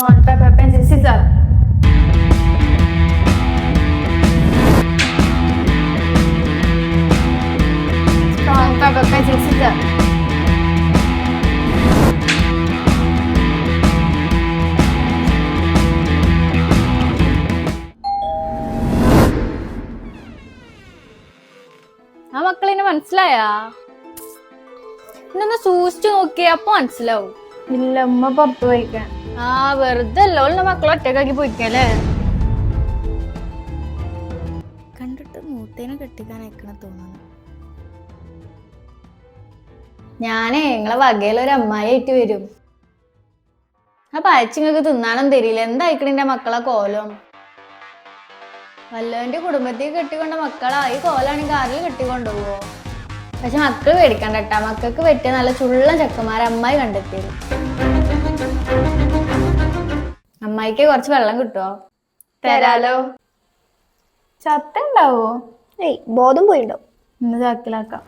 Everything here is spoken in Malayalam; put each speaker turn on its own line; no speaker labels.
Pencil, scissor. Salt, pepper, pencil, scissor. ആ മക്കളിനെ മനസ്സിലായാ ഇന്നൊന്ന് സൂക്ഷിച്ചു നോക്കിയപ്പോ മനസ്സിലാവും
ഇല്ല ഉമ്മ പുറത്തു പോയിക്കാൻ
ആ വെറുതെ അല്ല ഓളുടെ മക്കളെ ഒറ്റക്കാക്കി പോയിക്കല്ലേ?
കണ്ടിട്ട് മൂത്തേനെ കെട്ടിക്കാൻ അയക്കണ തോന്നുന്നു.
ഞാനേ നിങ്ങളെ വകയിലൊരു അമ്മായി ആയിട്ട് വരും. അപ്പൊ അയച്ചിങ്ങക്ക് തിന്നാനും തരില്ല എന്തായിക്കണിന്റെ മക്കളെ കോലം? വല്ലവന്റെ കുടുംബത്തിൽ കെട്ടിക്കൊണ്ട മക്കളാ. ഈ കോലാണെങ്കിൽ ആരിൽ കെട്ടിക്കൊണ്ടുപോവോ? പക്ഷെ മക്കൾ പേടിക്കണ്ട കേട്ടാ. മക്കൾക്ക് പറ്റിയ നല്ല ചുള്ള ചെക്കന്മാരെ അമ്മായി കണ്ടെത്തിയത്. അമ്മായിക്ക് കുറച്ച് വെള്ളം കിട്ടുമോ തരാലോ.
ചത്തണ്ടാവോ
ഏയ് ബോധം പോയിണ്ടോ
ഇന്ന് ചാക്കിലാക്കാം